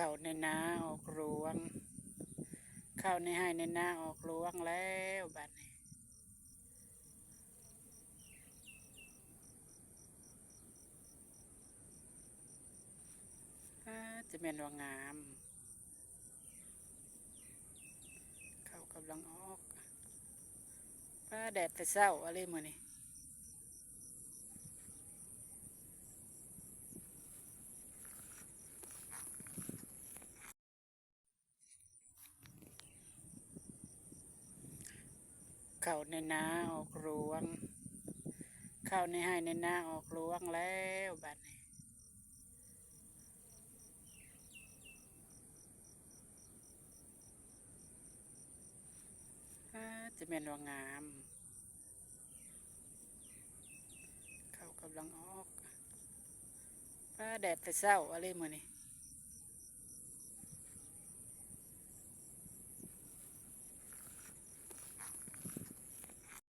เข้าในนาออกรวง เข้าในให้ในนาออกรวงแล้วบัดนี้จะเป็นว่างาม เข้ากำลังออกป้าแดดแต่เศร้าอะไรมือนี่ เข้าในนาออกรวง เข้าในให้ในนาออกรวงแล้วบัดนี้จะเป็นว่างาม เข้ากำลังออกป้าแดดแต่เศร้าอะไรมือนี่